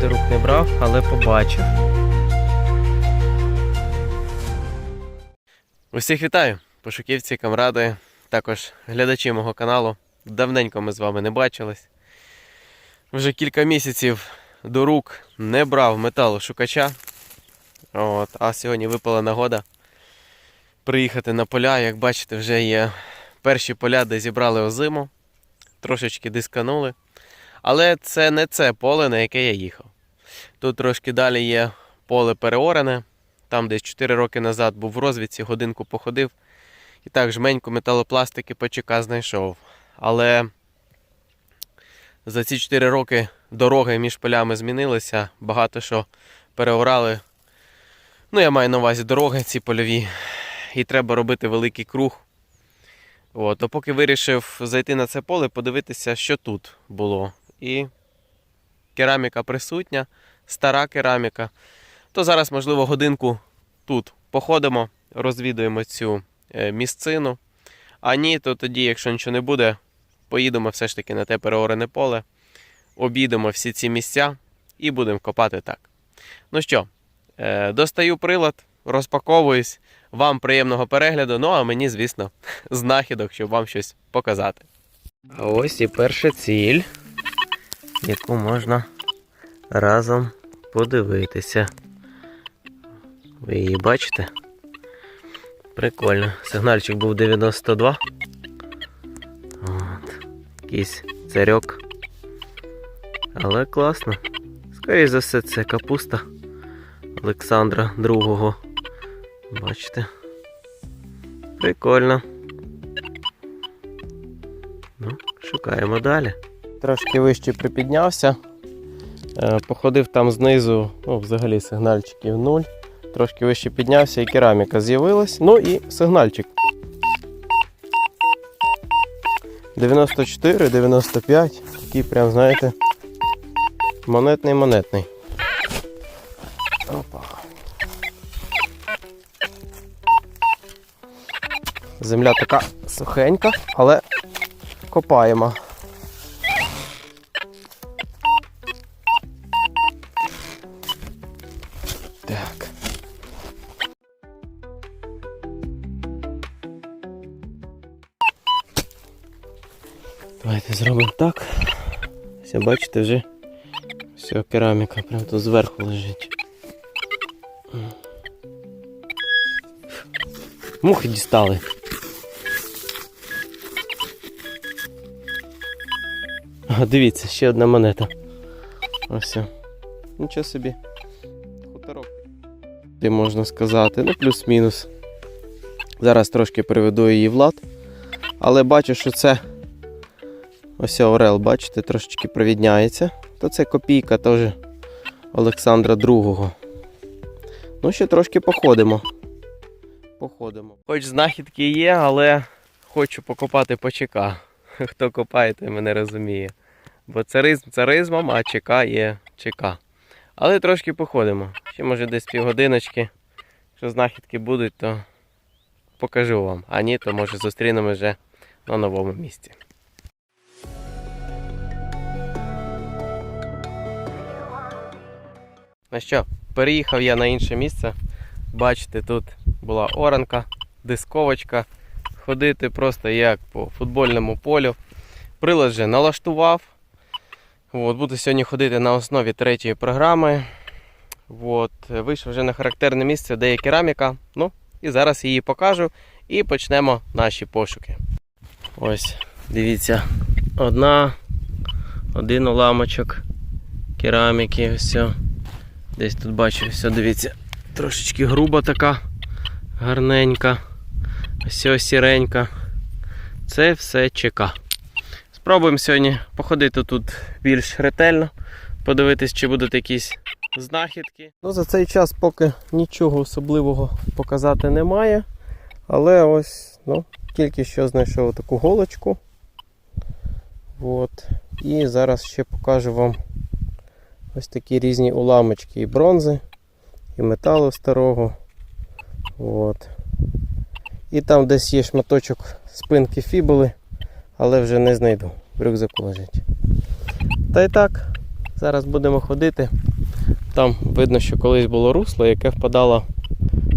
до рук не брав, але побачив. Усіх вітаю, пошуківці, камради, також глядачі мого каналу. Давненько ми з вами не бачились. Вже кілька місяців до рук не брав металошукача. От, а сьогодні випала нагода приїхати на поля. Як бачите, вже є перші поля, де зібрали озиму, трошечки дисканули. Але це не це поле, на яке я їхав. Тут трошки далі є поле переорене. Там десь 4 роки назад був в розвідці, годинку походив. І так жменьку металопластики ПЧК знайшов. Але за ці 4 роки дороги між полями змінилися, багато що переорали. Ну, я маю на увазі дороги ці польові. І треба робити великий круг. От, то поки вирішив зайти на це поле, подивитися, що тут було. І кераміка присутня, стара кераміка. То зараз, можливо, годинку тут походимо, розвідуємо цю е, місцину. А ні, то тоді, якщо нічого не буде, поїдемо все ж таки на те переорене поле, обійдемо всі ці місця і будемо копати так. Ну що, е, достаю прилад, розпаковуюсь. Вам приємного перегляду, ну а мені, звісно, знахідок, щоб вам щось показати. Ось і перша ціль, яку можна разом подивитися. Ви її бачите? Прикольно. Сигнальчик був 92. От. Якийсь царьок. Але класно. Скоріше за все, це капуста Олександра II. Бачите? Прикольно. Ну, шукаємо далі. Трошки вище припіднявся. Е, Походив там знизу, ну, взагалі сигнальчиків 0. Трошки вище піднявся і кераміка з'явилась. Ну і сигнальчик. 94, 95. Такий прям, знаєте, монетний монетний. Опа. Земля така сухенька, але копаємо. Зробимо так. Все, бачите, вже все, кераміка прямо тут зверху лежить. Мухи дістали. А, дивіться, ще одна монета. Ось. Нічого собі. Хуторок. Де можна сказати, ну плюс-мінус. Зараз трошки приведу її в лад. Але бачу, що це ось Орел, бачите, трошечки провідняється. То це копійка теж Олександра II. Ну, ще трошки походимо. Походимо. Хоч знахідки є, але хочу покопати по ЧК. Хто копає, той мене розуміє. Бо царизм царизмом, а ЧК є ЧК. Але трошки походимо. Ще може десь півгодиночки. Якщо знахідки будуть, то покажу вам. А ні, то може зустрінемо вже на новому місці. Ну що, переїхав я на інше місце. Бачите, тут була оранка, дисковочка. Ходити просто як по футбольному полю. Прилад вже налаштував. От, буду сьогодні ходити на основі третьої програми. От, вийшов вже на характерне місце, де є кераміка. Ну, і зараз її покажу і почнемо наші пошуки. Ось, дивіться, одна, один уламочок кераміки. Ось. все. Десь тут бачу, все, дивіться, трошечки груба така, гарненька. Ось сіренька. Це все ЧК. Спробуємо сьогодні походити тут більш ретельно, подивитись, чи будуть якісь знахідки. Ну, За цей час поки нічого особливого показати немає. Але ось ну, тільки що знайшов таку голочку. От. І зараз ще покажу вам ось такі різні уламочки і бронзи, і металу старого. От. І там десь є шматочок спинки фібули, але вже не знайду. В рюкзаку лежить. Та й так, зараз будемо ходити, Там видно, що колись було русло, яке впадало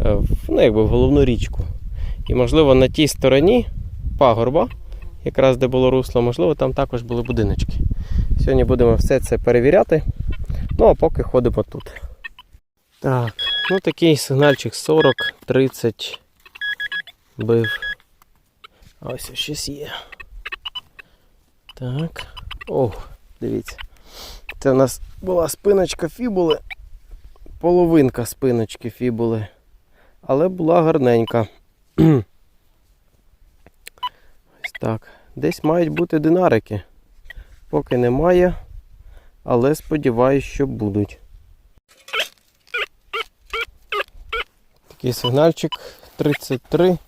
е, в, ну, якби в головну річку. І, можливо, на тій стороні пагорба, якраз де було русло, можливо, там також були будиночки. Сьогодні будемо все це перевіряти. Ну, а поки ходимо тут. Так, ну такий сигнальчик 40-30 бив. Ось щось є. Так. О, дивіться. Це в нас була спиночка фібули. Половинка спиночки фібули. Але була гарненька. Ось так. Десь мають бути динарики. Поки немає, але сподіваюсь, що будуть. Такий сигнальчик 33,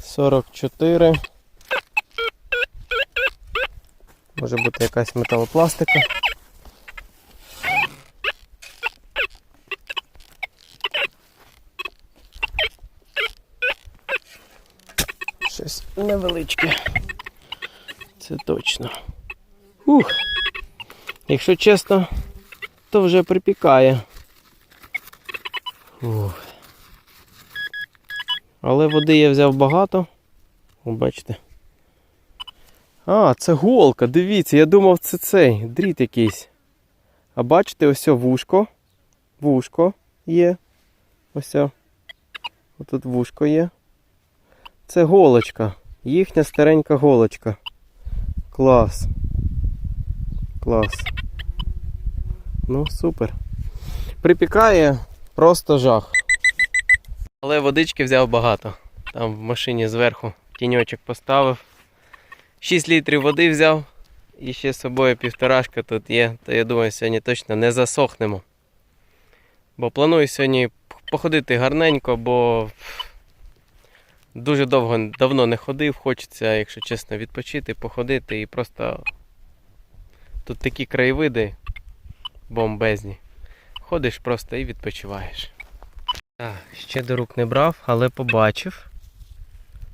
44. Може бути якась металопластика. Щось невеличке. Це точно. Ух. Якщо чесно, то вже припікає. Ух. Але води я взяв багато. О, бачите. А, це голка, дивіться, я думав, це цей дріт якийсь. А бачите, ось вушко. Вушко є. Ось. о. Отут вушко є. Це голочка. Їхня старенька голочка. Клас. Клас. Ну, супер. Припікає просто жах. Але водички взяв багато. Там в машині зверху тіньочок поставив. 6 літрів води взяв. І ще з собою півторашка тут є. То я думаю, сьогодні точно не засохнемо. Бо планую сьогодні походити гарненько, бо дуже довго давно не ходив. Хочеться, якщо чесно, відпочити, походити і просто тут такі краєвиди бомбезні. Ходиш просто і відпочиваєш. Так, ще до рук не брав, але побачив.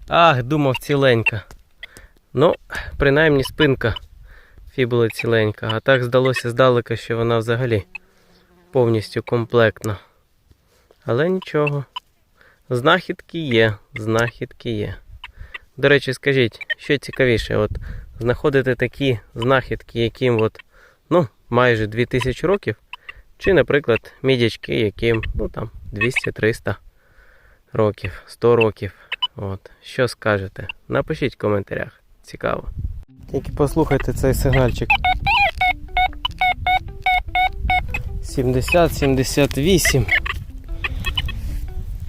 Ах, думав ціленька. Ну, принаймні спинка фібули ціленька. А так здалося здалека, що вона взагалі повністю комплектна. Але нічого. Знахідки є, знахідки є. До речі, скажіть, що цікавіше, от знаходити такі знахідки, яким от, ну, майже 2000 років, чи, наприклад, мідячки, яким ну, там, 200-300 років, 100 років. От. Що скажете? Напишіть в коментарях. Цікаво. Тільки послухайте цей сигнальчик. 70-78.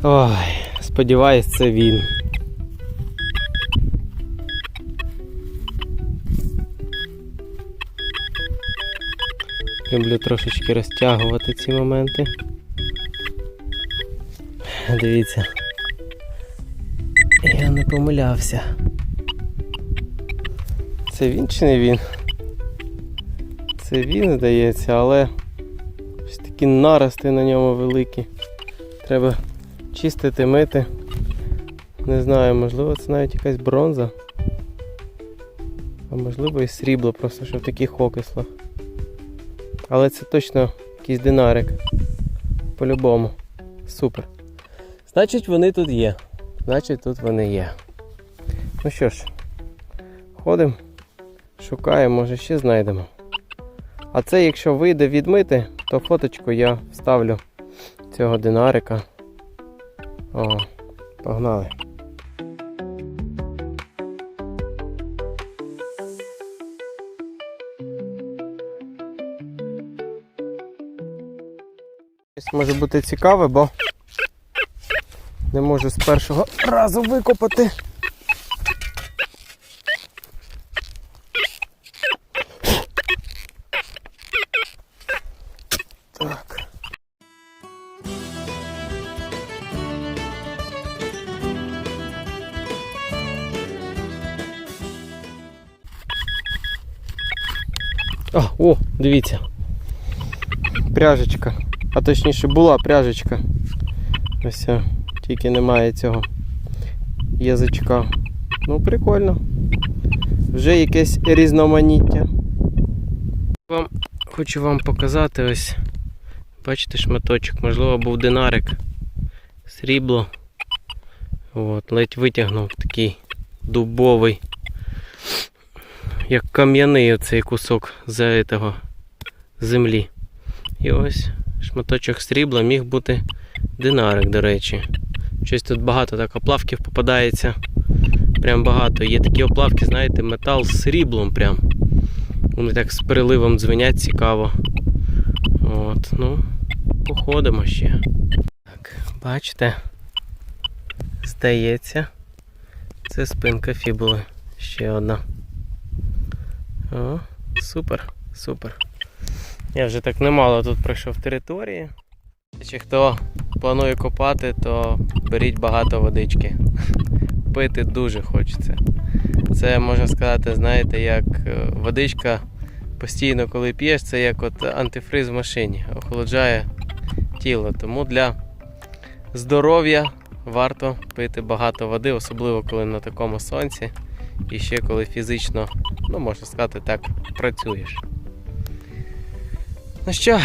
Ой, сподіваюсь, це він. Люблю трошечки розтягувати ці моменти. Дивіться. Я не помилявся. Це він чи не він? Це він, здається, але ось такі нарости на ньому великі. Треба чистити, мити. Не знаю, можливо це навіть якась бронза. А можливо і срібло, просто що в таких окислах. Але це точно якийсь динарик. По-любому. Супер. Значить вони тут є. Значить тут вони є. Ну що ж, ходимо, шукаємо, може ще знайдемо. А це якщо вийде відмити, то фоточку я вставлю цього динарика. О, погнали. Щось може бути цікаве, бо не можу з першого разу викопати. Так. О, дивіться. Пряжечка. А точніше була пряжечка. Ось, тільки немає цього язичка. Ну, прикольно. Вже якесь різноманіття. Вам, хочу вам показати ось Бачите, шматочок, можливо, був динарик. Срібло. От, ледь витягнув такий дубовий. Як кам'яний оцей кусок з того землі. І ось шматочок срібла міг бути динарик, до речі. Щось тут багато так оплавків попадається. Прям багато. Є такі оплавки, знаєте, метал з сріблом прям. Вони так з переливом дзвенять цікаво. От, ну, походимо ще. Так, бачите, здається, це спинка фібули. Ще одна. О, супер, супер. Я вже так немало тут пройшов території. Чи хто планує копати, то беріть багато водички. Пити дуже хочеться. Це можна сказати, знаєте, як е, водичка постійно, коли п'єш, це як от антифриз в машині, охолоджає тіло. Тому для здоров'я варто пити багато води, особливо коли на такому сонці, і ще коли фізично, ну можна сказати так, працюєш. Ну що,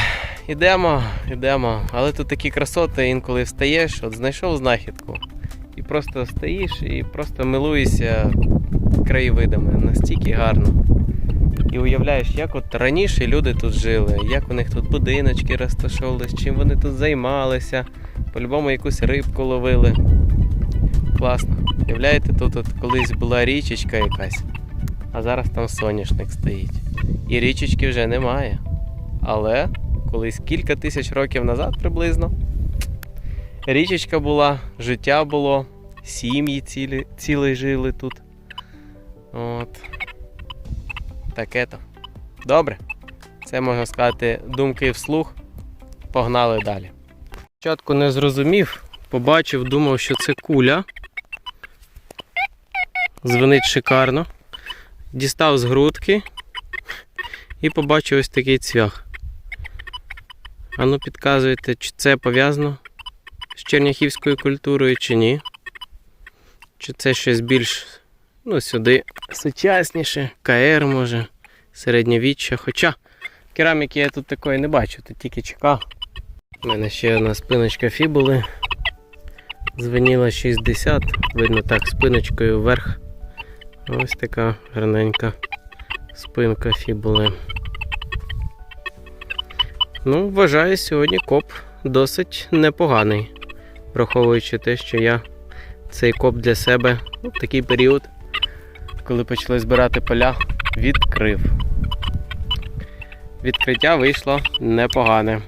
ідемо, ідемо. Але тут такі красоти, інколи встаєш, от знайшов знахідку. І просто стоїш і просто милуєшся краєвидами. Настільки гарно. І уявляєш, як от раніше люди тут жили, як у них тут будиночки розташовувались, чим вони тут займалися, по-любому якусь рибку ловили. Класно. Уявляєте, тут от колись була річечка якась, а зараз там соняшник стоїть. І річечки вже немає. Але колись кілька тисяч років назад приблизно річечка була, життя було, сім'ї цілі, цілі жили тут. От. Таке то. Добре. Це можна сказати думки вслух. Погнали далі. Спочатку не зрозумів, побачив, думав, що це куля. Звенить шикарно. Дістав з грудки і побачив ось такий цвях. А ну підказуєте, чи це пов'язано з черняхівською культурою, чи ні? Чи це щось більш ну, сюди сучасніше, КР може, середньовіччя. Хоча кераміки я тут такої не бачу, тут тільки чека. У мене ще одна спиночка фібули. Звеніла 60, видно так, спиночкою вверх. Ось така гарненька спинка фібули. Ну, вважаю, сьогодні коп досить непоганий, враховуючи те, що я цей коп для себе в такий період, коли почали збирати поля, відкрив. Відкриття вийшло непогане.